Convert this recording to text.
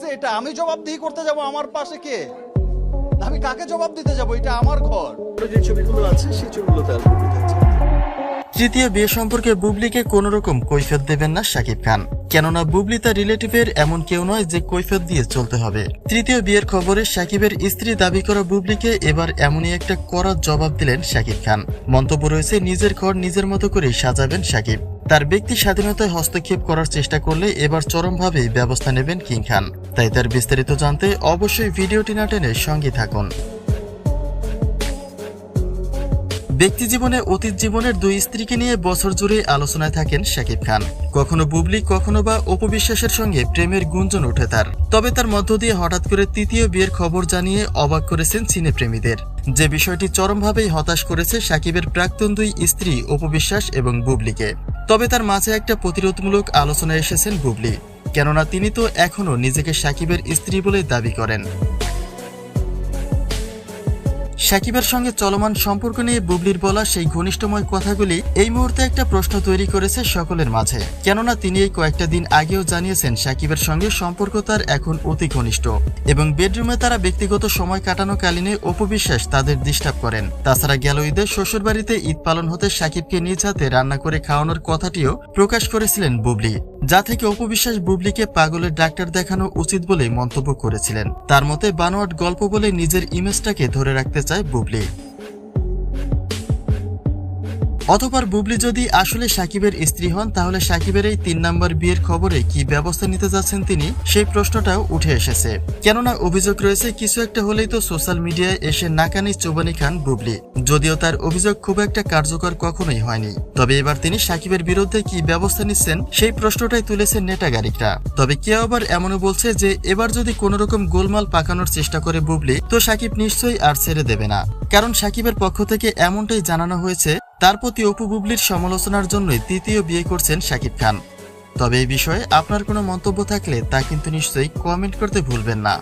যে এটা আমি জবাবদিহি করতে যাব আমার পাশে কে? আমি কাকে জবাব দিতে যাব? এটা আমার ঘর। যে ছবিগুলো আছে সেই অ্যালবামে থাকছে তৃতীয় বিয়ে সম্পর্কে বুবলিকে কোনো রকম কৈফিয়ত দেবেন না শাকিব খান। কেননা বুবলি তার রিলেটিভের এমন কেউ নয় যে কৈফিয়ত দিয়ে চলতে হবে। তৃতীয় বিয়ের খবরে শাকিবের স্ত্রী দাবি করা বুবলিকে এবার এমনই একটা কড়া জবাব দিলেন শাকিব খান। মন্তব্য রয়েছে নিজের ঘর নিজের মতো করে সাজাবেন শাকিব। তার ব্যক্তি স্বাধীনতায় হস্তক্ষেপ করার চেষ্টা করলে এবার চরমভাবে ব্যবস্থা নেবেন কিং খান। তাই তার বিস্তারিত জানতে অবশ্যই ভিডিওটি না টেনে সঙ্গে থাকুন। ব্যক্তি জীবনে, অতীত জীবনের দুই স্ত্রীকে নিয়ে বছর জুড়ে আলোচনায় থাকেন শাকিব খান। কখনো বুবলি, কখনো বা অপবিশ্বাসের সঙ্গে প্রেমের গুঞ্জন ওঠে তার। তবে তার মধ্য দিয়ে হঠাৎ করে তৃতীয় বিয়ের খবর জানিয়ে অবাক করেছেন সিনেপ্রেমীদের। যে বিষয়টি চরমভাবেই হতাশ করেছে শাকিবের প্রাক্তন দুই স্ত্রী অপবিশ্বাস এবং বুবলিকে। তবে তার মাঝে একটা প্রতিরোধমূলক আলোচনায় এসেছেন বুবলি কেননা তিনি তো এখনও নিজেকে সাকিবের স্ত্রী বলে দাবি করেন। সাকিবের সঙ্গে চলমান সম্পর্ক নিয়ে বুবলির বলা সেই ঘনিষ্ঠময় কথাগুলি এই মুহূর্তে একটা প্রশ্ন তৈরি করেছে সকলের মাঝে। কেননা তিনি এই কয়েকটা দিন আগেও জানিয়েছেন সাকিবের সঙ্গে সম্পর্ক তার এখন অতি ঘনিষ্ঠ এবং বেডরুমে তারা ব্যক্তিগত সময় কাটানো কালীনে অপবিশ্বাস তাদের ডিস্টার্ব করেন। তাছাড়া গেল ঈদে শ্বশুরবাড়িতে ঈদ পালন হতে সাকিবকে নিজ হাতে রান্না করে খাওয়ানোর কথাটিও প্রকাশ করেছিলেন বুবলি, যা থেকে অপবিশ্বাস বুবলিকে পাগলের ডাক্তার দেখানো উচিত বলে মন্তব্য করেছিলেন। তার মতে বানোয়াট গল্প বলে নিজের ইমেজটাকে ধরে রাখতে চায় বুবলি। অতপর বুবলি যদি আসলে সাকিবের স্ত্রী হন, তাহলে সাকিবের এই তিন নম্বর বিয়ের খবরে কি ব্যবস্থা নিতে যাচ্ছেন তিনি? সেই প্রশ্নটাও উঠে এসেছে। কেননা অভিযোগ রয়েছে, কিছু একটা হলেই তো সোশ্যাল মিডিয়ায় এসে নাকানি চোবানি খান বুবলি। যদিও তার অভিযোগ খুব একটা কার্যকর কখনোই হয়নি। তবে এবার তিনি সাকিবের বিরুদ্ধে কি ব্যবস্থা নিচ্ছেন, সেই প্রশ্নটাই তুলেছেন নেটাগারিকরা তবে কেউ আবার এমনও বলছে যে, এবার যদি কোনো রকম গোলমাল পাকানোর চেষ্টা করে বুবলি, তো সাকিব নিশ্চয়ই আর ছেড়ে দেবে না। কারণ সাকিবের পক্ষ থেকে এমনটাই জানানো হয়েছে তার প্রতি অপু বুবলির সমালোচনার জন্যই তৃতীয় বিয়ে করছেন শাকিব খান। তবে এই বিষয়ে আপনার কোনো মন্তব্য থাকলে তা কিন্তু নিশ্চয়ই কমেন্ট করতে ভুলবেন না।